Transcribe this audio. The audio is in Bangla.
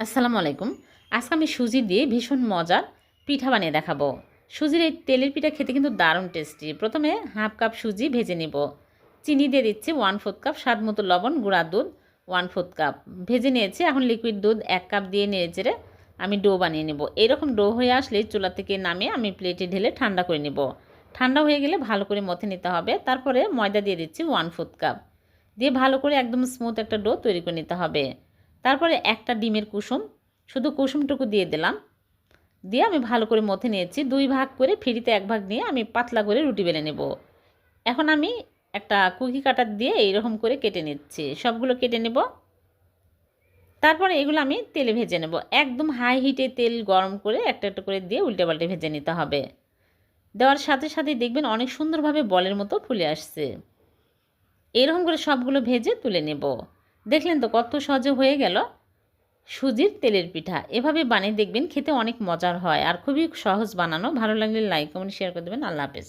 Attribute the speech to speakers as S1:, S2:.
S1: আসসালামু আলাইকুম। আজকে আমি সুজি দিয়ে ভীষণ মজার পিঠা বানিয়ে দেখাবো। সুজির এই তেলের পিঠা খেতে কিন্তু দারুণ টেস্টি প্রথমে হাফ কাপ সুজি ভেজে নিব। চিনি দিয়ে দিচ্ছি ওয়ান ফোর্থ কাপ স্বাদ মতো লবণ, গুঁড়া দুধ ওয়ান ফোর্থ কাপ ভেজে নিয়েছি, এখন লিকুইড দুধ এক কাপ দিয়ে নেড়ে চেড়ে আমি ডো বানিয়ে নেব। এরকম ডো হয়ে আসলে চুলা থেকে নামিয়ে আমি প্লেটে ঢেলে ঠান্ডা করে নেব। ঠান্ডা হয়ে গেলে ভালো করে মথে নিতে হবে। তারপরে ময়দা দিয়ে দিচ্ছি ওয়ান ফোর্থ কাপ দিয়ে ভালো করে একদম স্মুথ একটা ডো তৈরি করে নিতে হবে। তারপরে একটা ডিমের কুসুম, শুধু কুসুমটুকু দিয়ে দিলাম। দিয়ে আমি ভালো করে মথে নিয়েছি, দুই ভাগ করে ফিরিতে এক ভাগ নিয়ে আমি পাতলা করে রুটি বেলে নেব। এখন আমি একটা কুকি কাটার দিয়ে এইরকম করে কেটে নিচ্ছি, সবগুলো কেটে নেব। তারপরে এগুলো আমি তেলে ভেজে নেব। একদম হাই হিটে তেল গরম করে একটা একটা করে দিয়ে উল্টে পাল্টে ভেজে নিতে হবে। দেওয়ার সাথে সাথে দেখবেন অনেক সুন্দরভাবে বলের মতো ফুলে আসছে। এরকম করে সবগুলো ভেজে তুলে নেব। দেখলেন তো কত সহজে হয়ে গেল? সুজির তেলের পিঠা। এভাবে বানিয়ে দেখবেন খেতে অনেক মজার হয় আর খুবই সহজ বানানো। ভালো লাগলে লাইক কমেন্ট শেয়ার করে দেবেন। আল্লাহ হাফেজ।